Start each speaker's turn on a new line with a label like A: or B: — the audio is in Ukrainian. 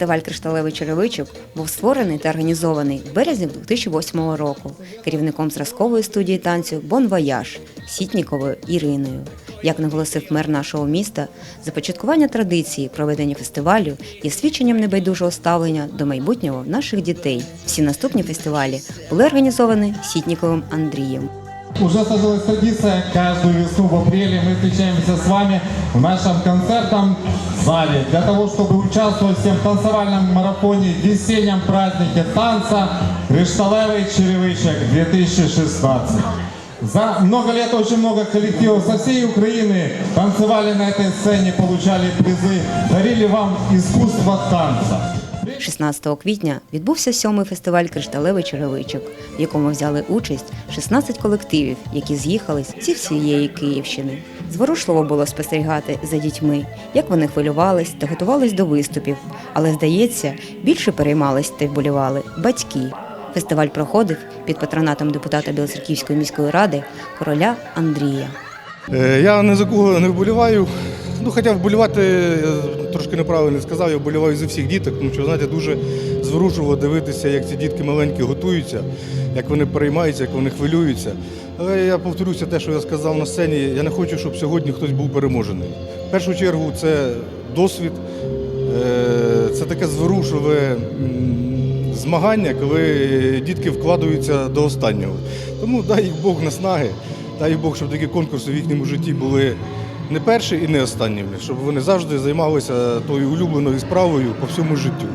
A: Фестиваль Кришталевий черевичок був створений та організований в березні 2008 року керівником зразкової студії танцю Бон Вояж Сітніковою Іриною. Як наголосив мер нашого міста, започаткування традиції проведення фестивалю є свідченням небайдужого ставлення до майбутнього наших дітей. Всі наступні фестивалі були організовані Сітніковим Андрієм.
B: Уже сложилась традиция, каждую весну в апреле мы встречаемся с вами в нашем концертном зале для того, чтобы участвовать в всем танцевальном марафоне, весеннем празднике танца «Кришталевый черевичек 2016». За много лет очень много коллективов со всей Украины танцевали на этой сцене, получали призы, дарили вам искусство танца.
A: 16 квітня відбувся сьомий фестиваль Кришталевий черевичок, в якому взяли участь 16 колективів, які з'їхались зі всієї Київщини. Зворушливо було спостерігати за дітьми, як вони хвилювались та готувались до виступів. Але здається, більше переймались та вболівали батьки. Фестиваль проходив під патронатом депутата Білоцерківської міської ради короля Андрія.
C: Е, Я не за кого не вболіваю. Ну, хоча вболівати я трошки неправильно сказав, я вболіваю за всіх діток, тому що знаєте, дуже зворушливо дивитися, як ці дітки маленькі готуються, як вони переймаються, як вони хвилюються. Але я повторюся те, що я сказав на сцені. Я не хочу, щоб сьогодні хтось був переможений. В першу чергу це досвід, е, це таке зворушливе змагання, коли дітки вкладаються до останнього. Тому дай їх Бог наснаги, дай Бог, щоб такі конкурси в їхньому житті були не перший і не останній, щоб вони завжди займалися тою улюбленою справою по всьому життю.